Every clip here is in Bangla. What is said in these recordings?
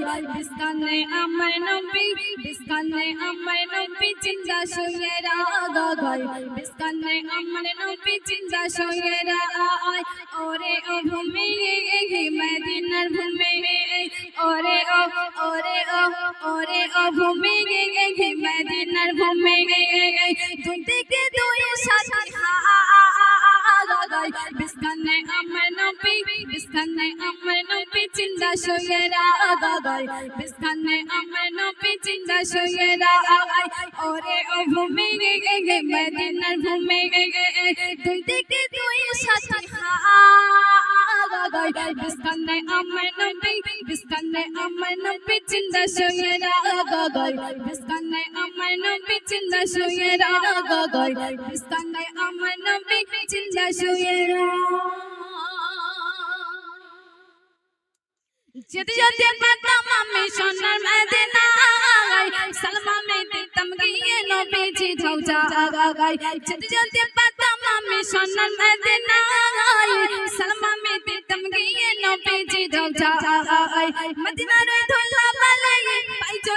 বিস্কানে আমার নবী, বিস্কানে আমার নবী, চিন্তা শুয়ে রাগা গায় বিস্কানে আমার নবী, চিন্তা শুয়ে রায় ওরে ও ভূমি, মদিনার ভূমি, ওরে ও ওরে ও ওরে ও ভূমি, মদিনার ভূমি, দুই দিকে দুই সাথী বিস্কানে নবী বিস্কানে আমার নবী চিন্তা শুয়ে রাগা গায় বিস্কানে আমার নবী চিন্তা শুয়ে রায় ওরে ও ভূমি মদিনার ভূমি দুই দিকে দুই সাথী গায় বিস্কানে আমার নবী বিস্কানে আমার নবী চিন্তা শুয়ে রাগা গায় বিস্কানে আমার নবী চিন্তা শুয়ে রাগা গায় বিস্কানে আমার নবী চিন্তা শুয়ে যেতে যেতে পাতাম আমি সোনার মদিনায় সালমা মে দিতাম গিয়ে নবীজি ঝাউজা আগাগাই যেতে যেতে পাতাম আমি সোনার মদিনায় সালমা মে দিতাম গিয়ে নবীজি ঝাউজা আগাগাই মদিনার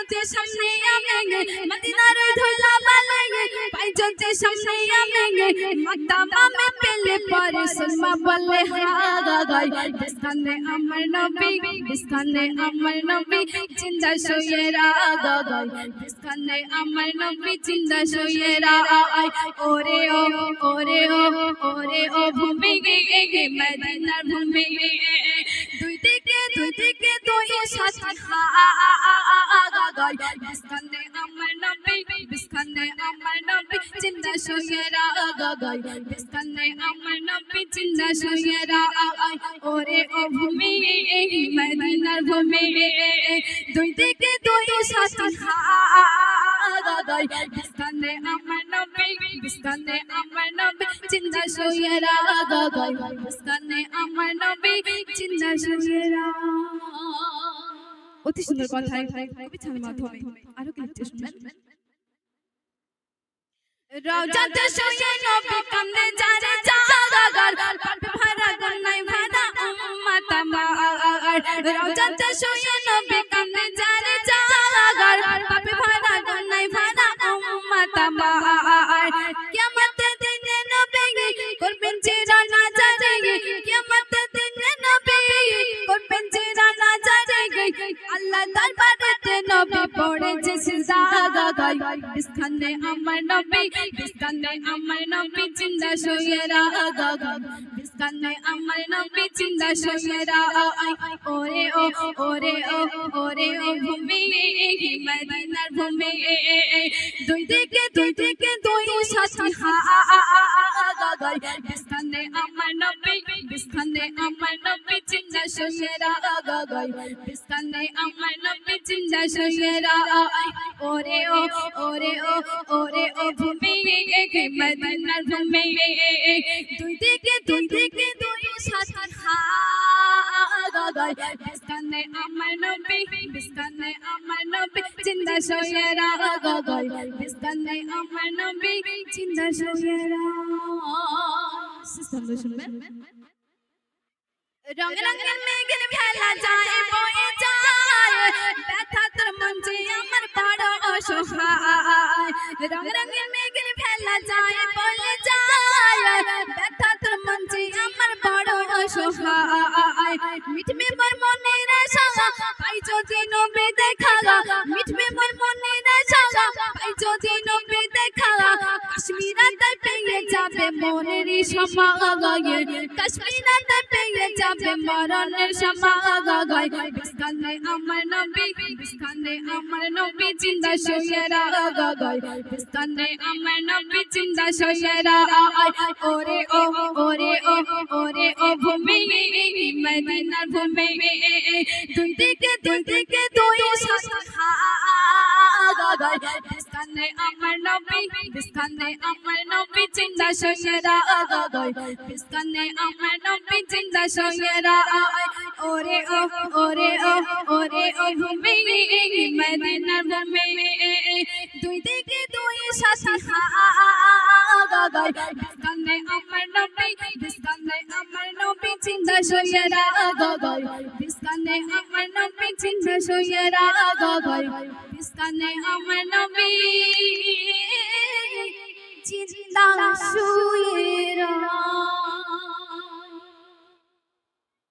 যদি সামনে আমি মদিনার ধুলা বালাই পাই যদি সামনে আমি মাতামা মে পেলে পরে সালমা বলে হাগাগাই বিস্তানে আমার নবী, বিস্তানে আমার নবী, চিন্তা শুয়ে রাগা গাই বিস্তানে আমার নবী, চিন্তা শুয়ে রাই ওরে ও ওরে ও ওরে ও, ভূমি গে গে গে, মদিনার ভূমি দুই সাথী হাগা গাই বিস্তানে আমার নবী বিস্তানে আমার নবী চিন্তা শুয়ে রাগা গাই বিস্তানে আমার নবী চিন্তা শুয়ে রাই ওরে ও ভূমি মদিনার ভূমি দুই দিকে দুই সাথী হাগা গাই বিস্তানে আমার নবী বিস্তানে আমার নবী চিন্তা শুয়ে রাগা গাই বিস্তানে আমার নবী চিন্তা শুয়ে অতি সুন্দর কথায় কবিতার মাধ্যমে আরও কি লিখতে শুনবেন রওজাতে করবেন চিরানা বিস্তানে আমার নবী বিস্তানে আমার নবী শুয়ে রাগাগাই বিস্তানে আমার নবী শুয়ে রাগাই ওরে ও ওরে ও ওরে ও ভূমি মদিনার ভূমি দুই দিকে দুই দিকে দুই সাথী হাগাগাই বিস্তানে আমার নবী বিস্তানে আমার নবী জিন্দা শুয়ে রাগাগাই বিস্তানে আমার নবী শুয়ে রাগাই ওরে ও ওরে ও ওরে ও, ভূমি মদিনার ভূমি দুই দিকে দুই দিকে, দুই সাথী শুয়ে রাগাগাই শুনবেন? রং রঙের মেঘের খেলা যায় বয়ে যায় ব্যথা তোর মঞ্চে আমার বড় অসহায় রং রঙের মেঘের খেলা যায় বলে যায় ব্যথা তোর মঞ্চে আমার বড় অসহায় মিটবে মোর মনের আশা পাই যদি নবে দেখা মিটবে মোর মনের আশা পাই যদি নবে দেখা কাশ্মীরাতে পেয়ে যাবে মনের সমাগায় কাশ্মীরাতে পেয়ে যাবে মরণের সমাগায় বিস্তানে আমার নবী, বিস্তানে আমার নবী জিন্দা শুয়ে রাগায় বিস্তানে আমার নবী শুয়ে রাগায় ওরে ও ওরে ও ওরে ও ভূমি, মদিনার ভূমি। দুই দিকে দুই দিকে দুই সাথী হাগায় বিস্তানে আমার নবী বিস্তানে আমার নবী শুয়ে রাগায় বিস্তানে আমার নবী জিন্দা শুয়ে ওরে ও ওরে ও ওরে ও ভূমি, মদিনার ভূমি। দুই দিকে দুই সাথী বিস্তানে আমার নবী বিস্তানে আমার চিন্তা শুয়ে রাগবই বিস্তানে আমার নবী চিন্তা শুয়ে রাগবই বিস্তানে আমার নবী চিন্তা শুয়ে রাগ